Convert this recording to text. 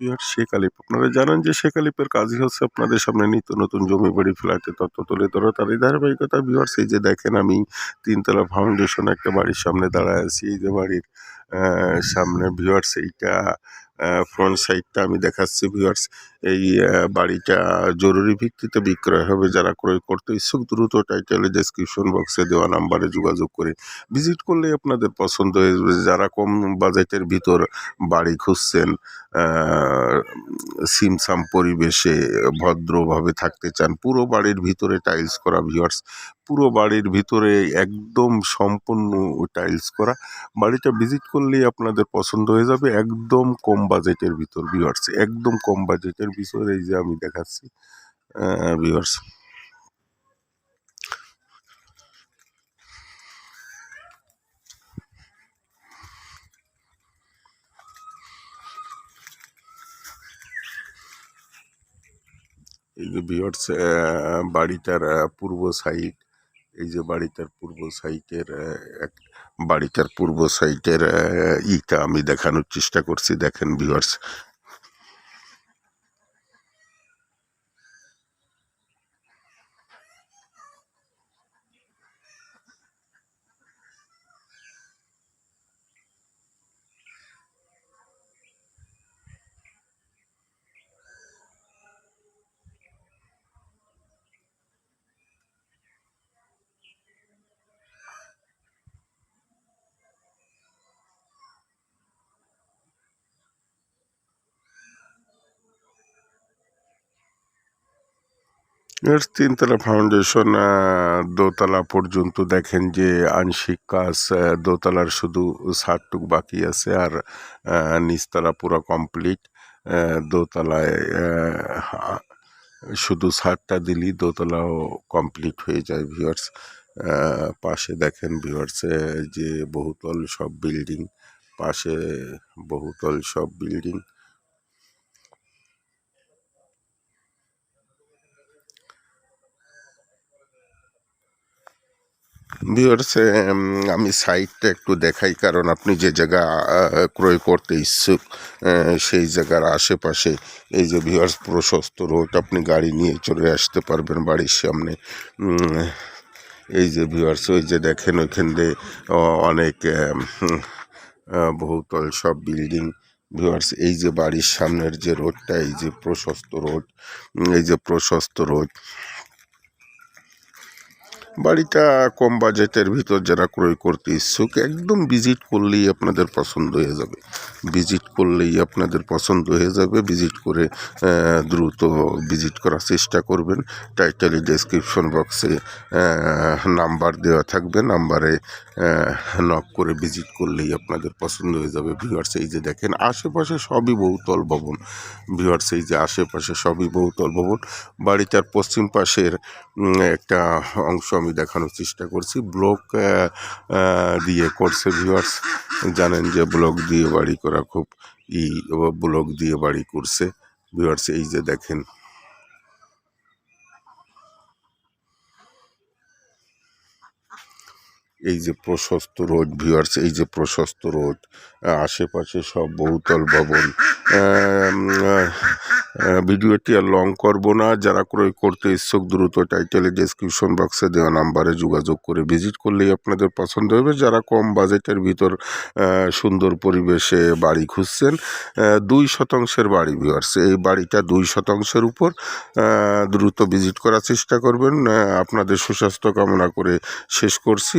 বিহার শেখ আলিপ আপনারা জানেন যে শেখ আলিপের কাজই হচ্ছে আপনাদের সামনে নিত্য নতুন জমি বাড়ি ফ্ল্যাটের তথ্য তুলে ধরা। এই ধারাবাহিকতা বিহার সেই যে দেখেন আমি তিনতলা ফাউন্ডেশন একটা বাড়ির সামনে দাঁড়ায় আছি, এই যে বাড়ির সামনে ভিউয়ার্স এইটা ফ্রন্ট সাইডটা আমি দেখাচ্ছি ভিউয়ার্স এই বাড়িটা জরুরি ভিত্তিতে বিক্রয় হবে, যারা ক্রয় করতে ইচ্ছুক, দ্রুত টাইটেলে ডেসক্রিপশন বক্সে দেওয়া নাম্বারে যোগাযোগ করে ভিজিট করলে আপনাদের পছন্দ হয়ে যারা কম বাজেটের ভিতর বাড়ি খুঁজছেন সিমসাম পরিবেশে ভদ্রভাবে থাকতে চান, পুরো বাড়ির ভিতরে টাইলস করা ভিউয়ার্স পুরো বাড়ির ভিতরে একদম সম্পূর্ণ টাইলস করা, বাড়িটা ভিজিট করলেই আপনাদের পছন্দ হয়ে যাবে। একদম কম বাজেটের ভিতর ভিউয়ার্স একদম কম বাজেটের ভিতর এই যে আমি দেখাচ্ছি ভিউয়ার্স এই যে ভিউয়ার্স বাড়িটার পূর্ব সাইড এই যে বাড়িটার পূর্ব সাইটের এক, বাড়িটার পূর্ব সাইটের ইটা আমি দেখানোর চেষ্টা করছি। দেখেন ভিউয়ার্স এর তিনতলা ফাউন্ডেশন দোতলা পর্যন্ত দেখেন যে আংশিক কাজ দোতলার শুধু ছাদটুক বাকি আছে আর নিচতলা পুরো কমপ্লিট দোতলায় শুধু ছাদটা দিলেই দোতলাও কমপ্লিট হয়ে যায় ভিউয়ার্স পাশে দেখেন ভিউয়ার্স যে বহুতল সব বিল্ডিং পাশে বহুতল সব বিল্ডিং ভিউয়ার্স আমি সাইটটা একটু দেখাই, কারণ আপনি যে জায়গা ক্রয় করতে ইচ্ছুক সেই জায়গার আশেপাশে, এই যে ভিউয়ার্স প্রশস্ত রোড আপনি গাড়ি নিয়ে চলে আসতে পারবেন বাড়ির সামনে। এই যে ভিউয়ার্স ওই যে দেখেন, ওইখান দিয়ে অনেক বহুতল সব বিল্ডিং ভিউয়ার্স এই যে বাড়ির সামনের যে রোডটা এই যে প্রশস্ত রোড এই যে প্রশস্ত রোড বাড়িটা কম বাজেটের ভিতর যারা ক্রয় করতে ইচ্ছুক, একদম ভিজিট করলেই আপনাদের পছন্দ হয়ে যাবে। ভিজিট করলেই আপনাদের পছন্দ হয়ে যাবে। ভিজিট করে দ্রুত ভিজিট করার চেষ্টা করবেন। টাইটেলে ডেসক্রিপশন বক্সে নাম্বার দেওয়া থাকবে। নাম্বারে নক করে ভিজিট করলেই আপনাদের পছন্দ হয়ে যাবে। ভিউয়ার্স এই যে দেখেন, আশেপাশে সবই বহুতল ভবন। ভিউয়ার্স এই যে আশেপাশে সবই বহুতল ভবন। বাড়িটার পশ্চিম পাশের একটা অংশ আমি দেখানোর চেষ্টা করছি। ব্লক দিয়ে করছে ভিউয়ার্স জানেন যে ব্লক দিয়ে বাড়ি করা খুব ই ব্লক দিয়ে বাড়ি করছে। ভিউয়ার্স এই যে দেখেন এই যে প্রশস্ত রোড ভিউয়ার্স এই যে প্রশস্ত রোড আশেপাশে সব বহুতল ভবন ভিডিওটি আর লং করব না। যারা ক্রয় করতে ইচ্ছুক, দ্রুত টাইটেলে ডেসক্রিপশন বক্সে দেওয়া নাম্বারে যোগাযোগ করে ভিজিট করলেই আপনাদের পছন্দ হবে। যারা কম বাজেটের ভিতর সুন্দর পরিবেশে বাড়ি খুঁজছেন দুই শতাংশের বাড়ি ভিউয়ার্স এই বাড়িটা দুই শতাংশের উপর দ্রুত ভিজিট করার চেষ্টা করবেন। আপনাদের সুস্বাস্থ্য কামনা করে শেষ করছি।